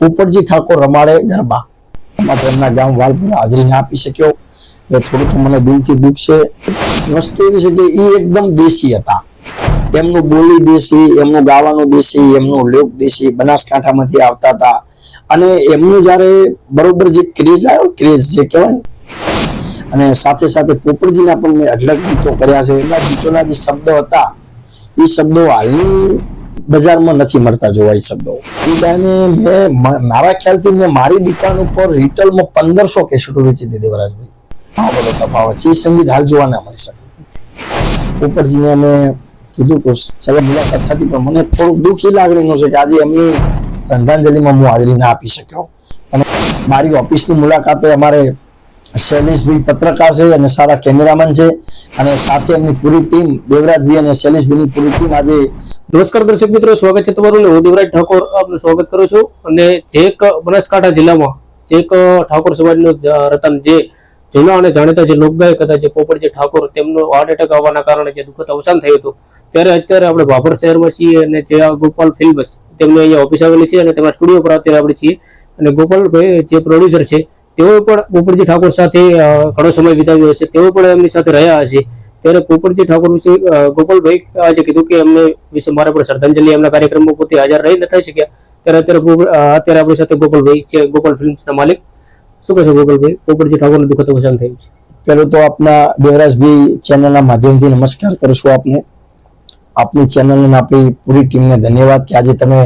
પોપટજી ઠાકોર રમાડે ગરબા. એમાં તો એમના ગામ વાલપુરા હાજરી ના આપી શક્યો. એટલે થોડું તો મને દિલથી દુઃખ છે. વસ્તુ એવી છે કે એ એકદમ દેશી હતા. એમનું બોલી દેશી, એમનું ગાવાનું દેશી, એમનું લોક દેશી, બનાસકાંઠામાંથી આવતા હતા. અને એમનું જ્યારે બરોબર જે ક્રેઝ આવ્યો, ક્રેઝ જે કહેવાય અને સાથે સાથે પોપટજીના પણ મેં અઢળક ગીતો કર્યા છે. એમના ગીતોના જે શબ્દો હતા એ શબ્દો હાલની બજારમાં નથી મળતા જોવાય શબ્દો. એ મેં મારા ખ્યાલથી મેં મારી દુકાન ઉપર રિટેલમાં પંદરસો કેસેટો વેચી દીધી વરાજભાઈ. હા બધો તફાવત. છે એ સંગીત હાલ જોવા ના મળી શકે. ઉપરજીને અમે કીધું કે ચાલો, મુલાકાત થતી, પણ મને થોડુંક દુઃખ લાગણીનું છે કે આજે એમની શ્રદ્ધાંજલિમાં હું હાજરી ના આપી શક્યો. અને મારી ઓફિસની મુલાકાતે અમારે શૈલેષભાઈ પત્રકાર છે અને સારા કેમેરામેન છે. અને સાથે એમની પૂરી ટીમ, દેવરાજભાઈ અને શૈલેષભાઈની પૂરી ટીમ આજે નમસ્કાર દર્શક મિત્રો, સ્વાગત છે તમારું હું દેવરાજ ઠાકોર આપનું સ્વાગત કરું છું. અને જે બનાસકાંઠા જિલ્લામાં જે ઠાકોર સમાજનો રતન જે જૂના અને જાણીતા જે લોકગાયક હતા, જે પોપટજી ઠાકોર, તેમનો હાર્ટ એટેક આવવાના કારણે જે દુઃખદ અવસાન થયું હતું. ત્યારે અત્યારે આપણે ભાભર શહેરમાં છીએ અને જે આ ગોપાલ ફિલ્મ્સ તેમની અહીંયા ઓફિસ આવેલી છે અને તેમના સ્ટુડિયો પર અત્યારે આપણે છીએ. અને ગોપાલભાઈ જે પ્રોડ્યુસર છે, તેઓ પણ પોપટજી ઠાકોર સાથે ઘણો સમય વિતાવ્યો હશે. તેઓ પણ એમની સાથે રહ્યા હશે. ત્યારે પોપટજી ઠાકોર વિશે ગોપાલભાઈ આજે કીધું કે એમને વિશે મારા પણ શ્રદ્ધાંજલિ એમના કાર્યક્રમમાં પોતે હાજર રહી નથી શક્યા. ત્યારે અત્યારે અત્યારે આપણી સાથે ગોપાલભાઈ છે, ગોપાલ ફિલ્મ્સના માલિક. શું કહેશો ગોપાલભાઈ? પોપટજી ઠાકોરનું દુઃખદ અવસાન થયું છે. પહેલું તો આપના દેવરાજભાઈ ચેનલના માધ્યમથી નમસ્કાર કરું આપને. આપની ચેનલ અને આપણી પૂરી ટીમને ધન્યવાદ કે આજે તમે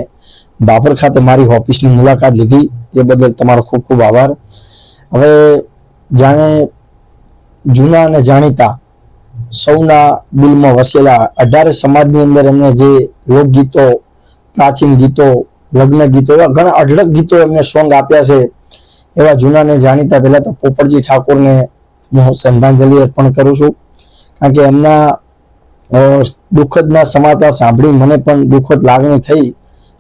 બાબર ખાતે મારી ઓફિસની મુલાકાત લીધી. એ બદલ તમારો ખૂબ ખૂબ આભાર. હવે જાણે જૂના અને જાણીતા સૌના દિલમાં વસેલા અઢારે સમાજની અંદર એમને જે લોકગીતો, પ્રાચીન ગીતો, લગ્ન ગીતો એવા ઘણા અઢળક ગીતો એમને સોંગ આપ્યા છે. એવા જૂનાને જાણીતા પહેલા તો પોપટજી ઠાકોરને હું શ્રદ્ધાંજલિ અર્પણ કરું છું. કારણ કે એમના દુઃખદના સમાચાર સાંભળી મને પણ દુઃખદ લાગણી થઈ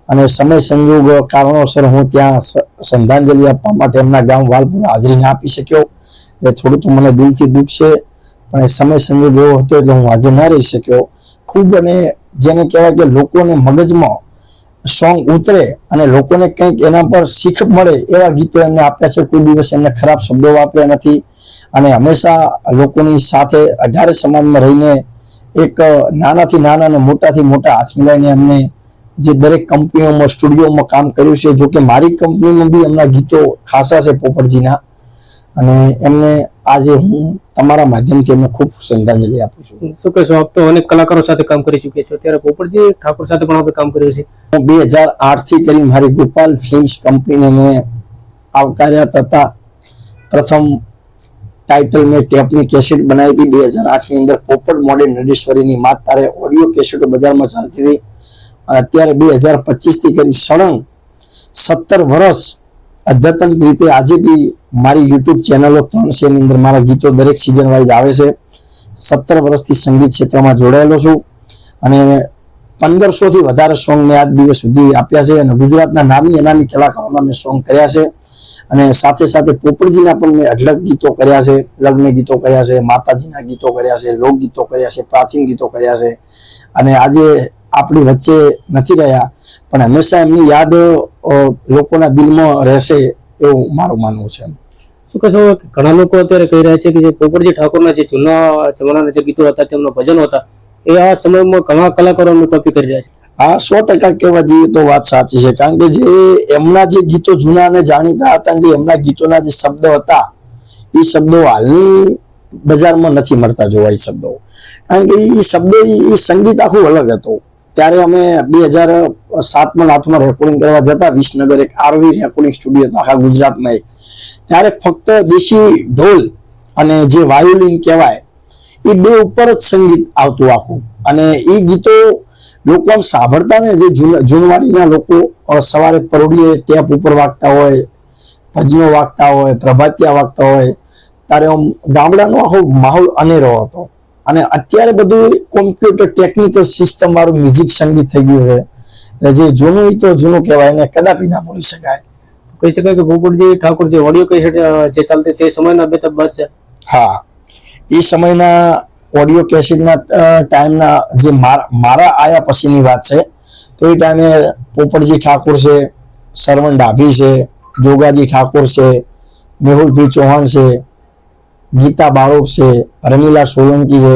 અને સમય સંજોગ કારણોસર હું ત્યાં શ્રદ્ધાંજલિ આપવા માટે એમના ગામ વાલપુર હાજરી ના આપી શક્યો. એટલે થોડું તો મને દિલથી દુઃખ છે. પણ એ સમય સંજોગ એવો હતો એટલે હું હાજર ના રહી શક્યો. ખૂબ અને જેને કહેવાય કે લોકોને મગજમાં સોંગ ઉતરે અને લોકોને કંઈક એના પર શીખ મળે એવા ગીતો એમને આપ્યા છે. કોઈ દિવસ એમને ખરાબ શબ્દો વાપર્યા નથી. અને હંમેશા લોકોની સાથે અઢારે સમાજમાં રહીને એક નાનાથી નાના અને મોટાથી મોટા હાથ મિલાઈને એમને જે દરેક કંપનીઓમાં, સ્ટુડિયોમાં કામ કર્યું છે. જો કે મારી કંપનીમાં બી એમના ગીતો ખાસા છે પોપટજીના. અને એમને આજે હું તમારા માધ્યમથી એમને ખૂબ શ્રદ્ધાંજલિ આપું છું. શું કહેશો? આપ તો અનેક કલાકારો સાથે કામ કરી ચૂક્યા છો. ત્યારે પોપટજી ઠાકોર સાથે પણ આપણે કામ કર્યું છે. હું બે હજાર આઠથી કરી મારી ગોપાલ ફિલ્મ્સ કંપનીને મેં આવકાર્યા તથા પ્રથમ ટાઇટલ મેં ટેપની કેસેટ બનાવી હતી બે હજાર આઠની અંદર પોપટ મોડેલ નડેશ્વરીની માત. તારે ઓડિયો કેસેટો બજારમાં ચાલતી હતી. અને અત્યારે બે હજાર પચીસથી કરી સળંગ સત્તર વર્ષ અદ્યતન રીતે આજે બી મારી યુટ્યુબ ચેનલો ત્રણ છે અંદર મારા ગીતો દરેક સિઝન વાઇઝ આવે છે. સત્તર વર્ષથી સંગીત ક્ષેત્રમાં જોડાયેલો છું અને પંદરસો થી વધારે સોંગ મેં આજ દિવસ સુધી આપ્યા છે અને ગુજરાતના નામી અનામી કલાકારોના મેં સોંગ કર્યા છે અને સાથે સાથે પોપડજીના પણ મેં અઢળક ગીતો કર્યા છે, લગ્ન ગીતો કર્યા છે, માતાજીના ગીતો કર્યા છે, લોકગીતો કર્યા છે, પ્રાચીન ગીતો કર્યા છે અને આજે આપણી વચ્ચે નથી રહ્યા. પણ હંમેશા એમની યાદ લોકોના દિલમાં રહેશે એવું મારું માનવું છે શું કહેશો? ઘણા લોકો અત્યારે કહી રહ્યા છે કે જે પોપટજી ઠાકોરના જે જૂના જમાનાના જે ગીતો હતા તેમના ભજન હતા એ આ સમયમાં ઘણા કલાકારોનું કોપી કરી રહ્યા છે. હા સો ટકા કહેવા જઈએ તો વાત સાચી છે. કારણ કે જે એમના જે ગીતો જૂના અને જાણીતા હતા જે એમના ગીતોના જે શબ્દો હતા એ શબ્દો હાલની બજારમાં નથી મળતા જોવા એ શબ્દો. કારણ કે એ શબ્દો એ સંગીત આખું અલગ હતું. ત્યારે અમે બે હજાર સાતમાં આઠમાં રેકોર્ડિંગ કરવા જતા વિસનગર એક આરવી રેકોર્ડિંગ સ્ટુડિયો હતો આખા ગુજરાતમાં એક. ત્યારે ફક્ત દેશી ઢોલ અને જે વાયોલિન કહેવાય, એ બે ઉપર જ સંગીત આવતું આખું. અને એ ગીતો લોકો આમ સાંભળતા ને જે જૂનવાડીના લોકો સવારે પરોડીએ ટેપ ઉપર વાગતા હોય, ભજનો વાગતા હોય, પ્રભાતિયા વાગતા હોય, ત્યારે આમ ગામડાનો આખો માહોલ અનેરો હતો. અને અત્યારે બધું કોમ્પ્યુટર ટેકનિકલ સિસ્ટમ વાળું મ્યુઝિક સંગીત થઈ ગયું છે. એટલે જે જૂનું તો જૂનું કહેવાય એને કદાપી ના ભૂલી શકાય. કહી શકાય કે પોપટજી ઠાકોર જે ઓડિયો કેસેટ જે ચાલતી તે સમયના બે બસ છે. હા. એ સમયના ઓડિયો કેસેટના ટાઈમના જે મારા મારા આયા પછીની વાત છે. તો એ ટાઈમે પોપટજી ઠાકોર છે સરવણ ડાભી છે જોગાજી ઠાકોર છે મેહુલભાઈ ચૌહાણ છે ગીતા બારોટ છે રમીલા સોલંકી છે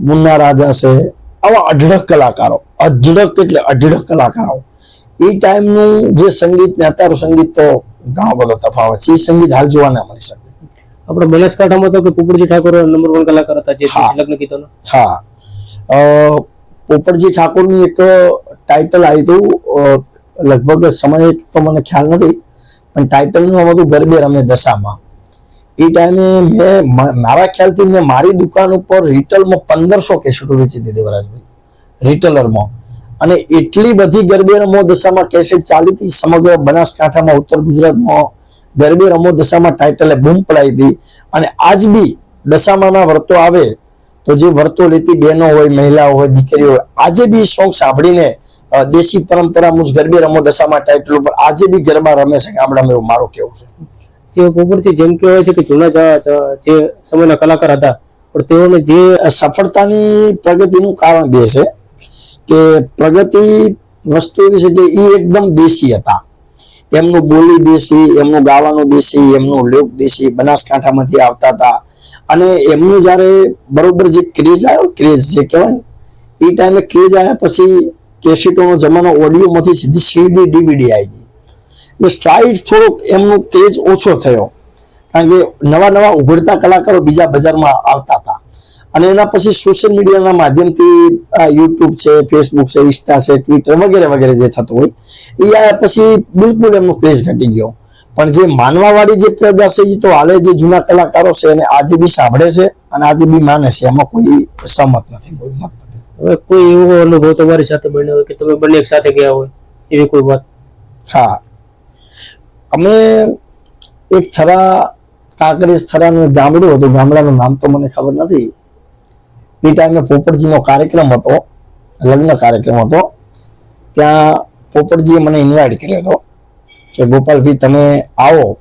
મુન્ના રાજા છે આવા અઢળક કલાકારો અઢળક એટલે અઢળક કલાકારો. એ ટાઈમનું જે સંગીત ને અત્યારનું સંગીત તો ઘણો બધો તફાવત છે. એ સંગીત હાલ જોવા ના મળી શકે. આપણે બનાસકાંઠામાં તો કે પોપટજી ઠાકોર નંબર વન કલાકાર હતા જે. લગ્ન ગીતોનો. હા. પોપટજી ઠાકોરનું એક ટાઇટલ આવ્યું હતું. લગભગ સમય તો મને ખ્યાલ નથી પણ ટાઇટલનું હતું ગરબે રમે દશામાં. એ ટાઈમે મેં મારા ખ્યાલથી મેં મારી દુકાન ઉપર રિટેલમાં પંદરસો કેસેટો વેચી દીધી વરાજભાઈ. રિટેલરમાં અને એટલી બધી ગરબે રમો દશામાં કેસેટ ચાલી હતી, સમગ્ર બનાસકાંઠામાં, ઉત્તર ગુજરાતમાં ગરબે રમો દશામાં ટાઇટલે બૂમ પડાવી હતી. અને આજ બી દશામાના વર્તો આવે તો જે વર્તો લેતી બહેનો હોય, મહિલાઓ હોય, દીકરીઓ હોય, આજે બી સોંગ સાંભળીને દેશી પરંપરા મુજબ ગરબે રમો દશામાં ટાઇટલ ઉપર આજે બી ગરબા રમે છે ગામડામાં એવું મારું કેવું છે. જે પોપટજી જેમ કહેવાય છે કે જૂના જે સમયના કલાકાર હતા, પણ તેઓને જે સફળતાની પ્રગતિનું કારણ બે છે કે પ્રગતિ વસ્તુ એવી છે કે એ એકદમ દેશી હતા. એમનું બોલી દેશી, એમનું ગાવાનું દેશી, એમનું લોક દેશી, બનાસકાંઠામાંથી આવતા હતા. અને એમનું જ્યારે બરોબર જે ક્રેઝ આવ્યો ક્રેઝ જે કહેવાય ને એ ટાઈમે ક્રેઝ આવ્યા પછી કેસેટોનો જમાનો ઓડિયોમાંથી સીધી સીડી ડીવીડી આવી ગઈ. એટલે સ્ટ્રાઇડ થોડોક એમનું તેજ ઓછો થયો. કારણ કે નવા નવા ઉભરતા કલાકારો બીજા બજારમાં આવતા હતા. અને એના પછી સોશિયલ મીડિયાના માધ્યમથી આ યુટ્યુબ છે ફેસબુક છે ઇન્સ્ટા છે ટ્વિટર વગેરે વગેરે જે થતું હોય એ આયા પછી બિલકુલ એમનો ક્રેઝ ઘટી ગયો. પણ જે માનવાવાળી જે પ્રજા છે એ તો હાલે જે જૂના કલાકારો છે એને આજે બી સાંભળે છે અને આજે બી માને છે. એમાં કોઈ સહમત નથી કોઈ મત નથી. હવે કોઈ એવો અનુભવ તમારી સાથે બન્યો હોય કે તમે બંને એક સાથે ગયા હોય? એવી કોઈ વાત? હા અમે એક થરા, કાંકરેજ થરાનું ગામડું હતું. ગામડાનું નામ તો મને ખબર નથી. એ ટાઈમે પોપટજીનો કાર્યક્રમ હતો. લગ્ન કાર્યક્રમ હતો. ત્યાં પોપટજીએ મને ઇન્વાઇટ કર્યો હતો કે, ગોપાલભાઈ, તમે આવો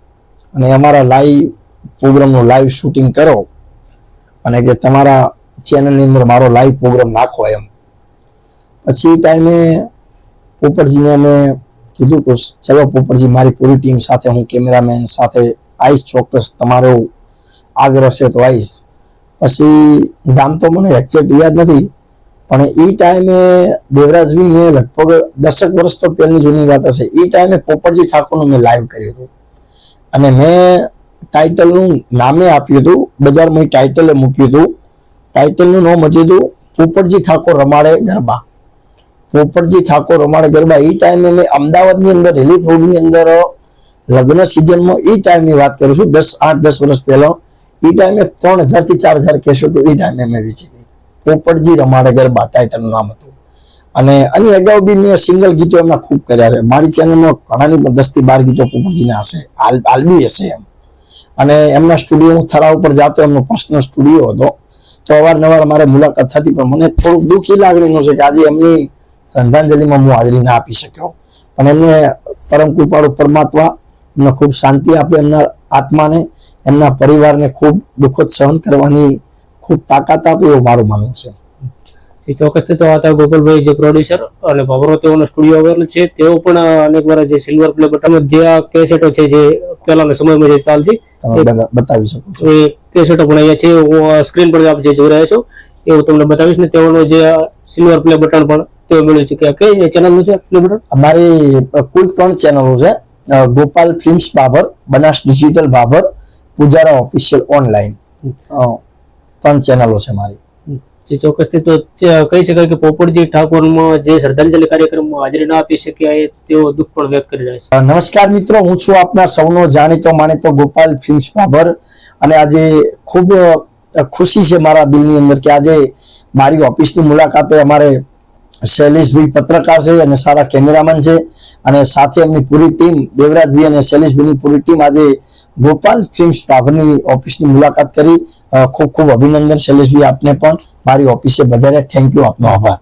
અને અમારા લાઈવ પ્રોગ્રામનું લાઈવ શૂટિંગ કરો અને કે તમારા ચેનલની અંદર મારો લાઈવ પ્રોગ્રામ નાખો એમ. પછી ટાઈમે પોપટજીને અમે કીધું કે ચલો પોપટજી મારી પૂરી ટીમ સાથે હું કેમેરામેન સાથે આવીશ ચોક્કસ તમારો આગ્રહ છે તો આવીશ પછી ગામ તો મને એક્ઝેક્ટ યાદ નથી, પણ એ ટાઈમે દેવરાજવી મેં લગભગ દસેક વર્ષ તો પહેલી જૂની વાત હશે. એ ટાઈમે પોપટજી ઠાકોરનું મેં લાઈવ કર્યું હતું. અને મેં ટાઇટલનું નામે આપ્યું હતું, બજારમાં ટાઇટલે મૂક્યું હતું. ટાઇટલનું નામ હતું પોપટજી ઠાકોર રમાડે ગરબા. પોપટજી ઠાકોર રમાડે ગરબા એ ટાઈમે મેં અમદાવાદની અંદર રિલીફ રોડની અંદર લગ્ન સિઝનમાં એ ટાઈમની વાત કરું છું. દસ, આઠ, દસ વર્ષ પહેલા એ ટાઈમે ત્રણ હજારથી ચાર હજાર કેસેટો એ ટાઈમે મેં વેચી હતી પોપટજી રમાડે ગરબા ટાઇટલનું નામ હતું. અને આની અગાઉ બી મેં સિંગલ ગીતો એમના ખૂબ કર્યા છે. મારી ચેનલમાં ઘણાની પણ દસ બાર ગીતો પોપટજીના હશે. આલ હાલ બી હશે એમ. અને એમના સ્ટુડિયો હું થરા ઉપર જાતો, એમનો પર્સનલ સ્ટુડિયો હતો. તો અવારનવાર મારે મુલાકાત થતી, પણ મને થોડુંક દુઃખી લાગણીનું છે કે આજે એમની શ્રદ્ધાંજલિમાં હું હાજરી ના આપી શક્યો. પણ એમને પરમ કૃપાળુ પરમાત્મા એમને ખૂબ શાંતિ આપે એમના આત્માને એમના પરિવારને ખૂબ દુઃખદ સહન કરવાની ખૂબ તાકાત આપે એવું મારું માનવું છે. ચોક્કસથી તો આ ગોપાલભાઈ જે પ્રોડ્યુસર અને ભાવરો તેઓનો સ્ટુડિયો આવેલો છે તેઓ પણ અનેક વાર જે સિલ્વર પ્લે બટન જે આ કેસેટો છે જે પહેલાના સમયમાં જે ચાલતી બતાવી શકો છો. એ કેસેટો પણ અહીંયા છે હું સ્ક્રીન પર આપ જે જોઈ રહ્યા છો એવું તમને બતાવીશ ને તેઓનો જે સિલ્વર પ્લે બટન પણ તેઓ મળ્યું છે કે કઈ ચેનલો છે અમારી કુલ ત્રણ ચેનલો છે. Gopal films Babar Banas digital Babar Pujara official online. ત્રણ ચેનલો છે મારી. જે ચોક્કસથી તો કહી શકાય કે પોપટજી ઠાકોરમાં જે શ્રદ્ધાંજલિ કાર્યક્રમમાં હાજરી ના આપી શક્યા એ તેઓ દુઃખ પણ વ્યક્ત કરી રહ્યા છે. નમસ્કાર મિત્રો હું છું આપના સૌનો જાણીતો માનીતો ગોપાલ ફિલ્મ્સ બાબર અને આજે ખૂબ ખુશી છે મારા દિલની અંદર કે આજે મારી ઓફિસની મુલાકાતે અમારે શૈલેષભાઈ પત્રકાર છે અને સારા કેમેરામેન છે. અને સાથે એમની પૂરી ટીમ દેવરાજભાઈ અને શૈલેષભાઈની પૂરી ટીમ આજે ગોપાલ ફિલ્મ્સ પાભરની ઓફિસની મુલાકાત કરી. ખૂબ ખૂબ અભિનંદન શૈલેષભાઈ આપને પણ. મારી ઓફિસે બધાને થેન્ક યુ આપનો આભાર.